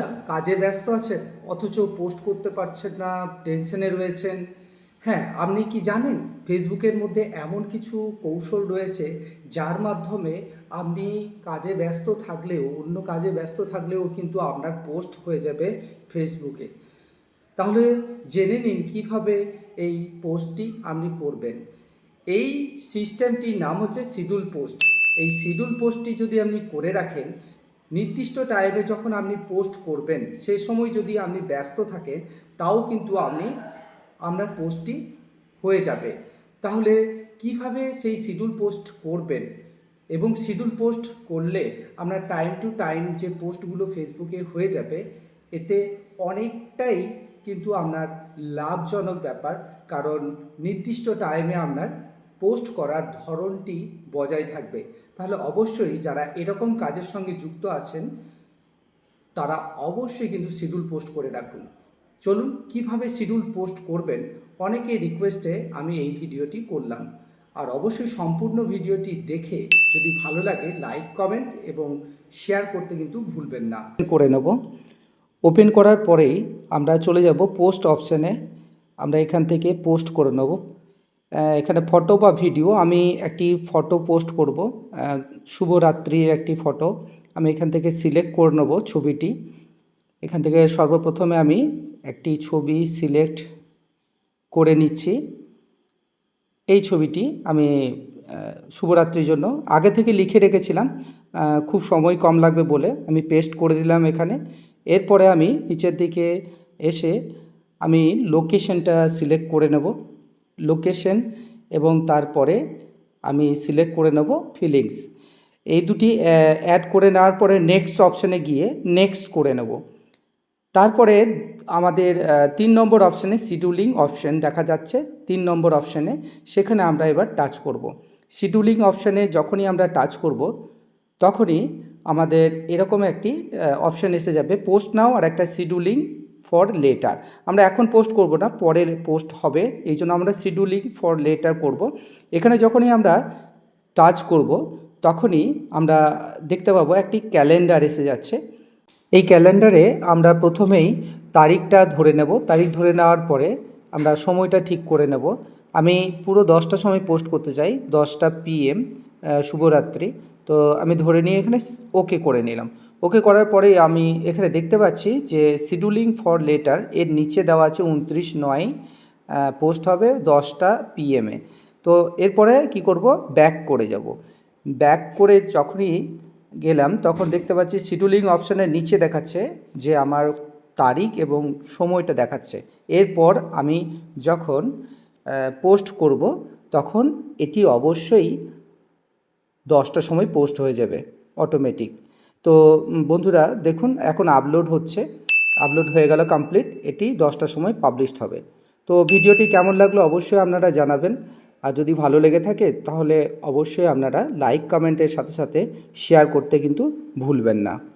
বন্ধুরা কাজে ব্যস্ত আছেন, অথচ পোস্ট করতে পারছেন না, টেনশনে রয়েছেন। হ্যাঁ আপনি কি জানেন, ফেসবুকের মধ্যে এমন কিছু কৌশল রয়েছে যার মাধ্যমে আপনি কাজে ব্যস্ত থাকলেও, অন্য কাজে ব্যস্ত থাকলেও কিন্তু আপনার পোস্ট হয়ে যাবে ফেসবুকে। তাহলে জেনে নিন কীভাবে এই পোস্টটি আপনি করবেন। এই সিস্টেমটির নাম হচ্ছে শিডিউল পোস্ট। এই শিডিউল পোস্টটি যদি আপনি করে রাখেন নির্দিষ্ট টাইমে যখন আপনি পোস্ট করবেন, সে সময় যদি আপনি ব্যস্ত থাকেন, তাও কিন্তু আপনি, আপনার পোস্টটি হয়ে যাবে। তাহলে কীভাবে সেই শিডিউল পোস্ট করবেন? এবং শিডিউল পোস্ট করলে আপনার টাইম টু টাইম যে পোস্টগুলো ফেসবুকে হয়ে যাবে, এতে অনেকটাই কিন্তু আপনার লাভজনক ব্যাপার। কারণ নির্দিষ্ট টাইমে আপনার পোস্ট করার ধরনটি বজায় থাকবে। তাহলে অবশ্যই যারা এরকম কাজের সঙ্গে যুক্ত আছেন, তারা অবশ্যই কিন্তু শিডিউল পোস্ট করে রাখুন। চলুন, কীভাবে শিডিউল পোস্ট করবেন? অনেকের রিকোয়েস্টে আমি এই ভিডিওটি করলাম। আর অবশ্যই সম্পূর্ণ ভিডিওটি দেখে যদি ভালো লাগে লাইক কমেন্ট এবং শেয়ার করতে কিন্তু ভুলবেন না। করে নেব। ওপেন করার পরেই আমরা চলে যাব পোস্ট অপশানে আমরা এখান থেকে পোস্ট করে নেব। এখানে ফটো বা ভিডিও আমি একটি ফটো পোস্ট করব। শুভরাত্রির একটি ফটো আমি এখান থেকে সিলেক্ট করে নেব ছবিটি। এখান থেকে সর্বপ্রথমে আমি একটি ছবি সিলেক্ট করে নিচ্ছি। এই ছবিটি আমি শুভরাত্রির জন্য। আগে থেকে লিখে রেখেছিলাম খুব সময় কম লাগবে বলে। আমি পেস্ট করে দিলাম এখানে। এরপরে আমি নিচের দিকে এসে আমি লোকেশনটা সিলেক্ট করে নেব। লোকেশন এবং তারপরে আমি সিলেক্ট করে নেব ফিলিংস এই দুটি অ্যাড করে নেওয়ার পরে নেক্সট অপশানে গিয়ে নেক্সট করে নেব। তারপরে আমাদের তিন নম্বর অপশানে শিডিউলিং অপশান দেখা যাচ্ছে, তিন নম্বর অপশানে সেখানে আমরা এবার টাচ করব। শিডিউলিং অপশানে যখনই আমরা টাচ করব, তখনই আমাদের এরকম একটি অপশান এসে যাবে পোস্ট নাও আর একটা শিডিউলিং ফর লেটার আমরা এখন পোস্ট করব না পরে পোস্ট হবে। এই জন্য আমরা শিডিউলিং ফর লেটার করব। এখানে যখনই আমরা টাচ করব, তখনই আমরা দেখতে পাবো একটি ক্যালেন্ডার এসে যাচ্ছে। এই ক্যালেন্ডারে আমরা প্রথমেই তারিখটা ধরে নেব। তারিখ ধরে নেওয়ার পরে আমরা সময়টা ঠিক করে নেব। আমি পুরো দশটার সময় পোস্ট করতে চাই, দশটা পিএম শুভরাত্রি। তো আমি ধরে নিয়ে এখানে ওকে করে নিলাম। ওকে করার পরে আমি এখানে দেখতে পাচ্ছি যে শিডিউলিং ফর লেটার এর নিচে দেওয়া আছে উনত্রিশ নয় পোস্ট হবে দশটা পিএমে তো এরপরে কি করব? ব্যাক করে যাব। ব্যাক করে যখনই গেলাম তখন দেখতে পাচ্ছি শিডিউলিং অপশানের নিচে দেখাচ্ছে যে আমার তারিখ এবং সময়টা দেখাচ্ছে। এরপর আমি যখন পোস্ট করব তখন এটি অবশ্যই দশটার সময় পোস্ট হয়ে যাবে অটোমেটিক তো বন্ধুরা দেখুন, এখন আপলোড হচ্ছে। আপলোড হয়ে গেল কমপ্লিট। এটি দশটার সময় পাবলিশড হবে। তো, ভিডিওটি কেমন লাগল অবশ্যই আপনারা জানাবেন। আর যদি ভালো লেগে থাকে, তাহলে অবশ্যই আপনারা লাইক, কমেন্টের সাথে সাথে শেয়ার করতে কিন্তু ভুলবেন না।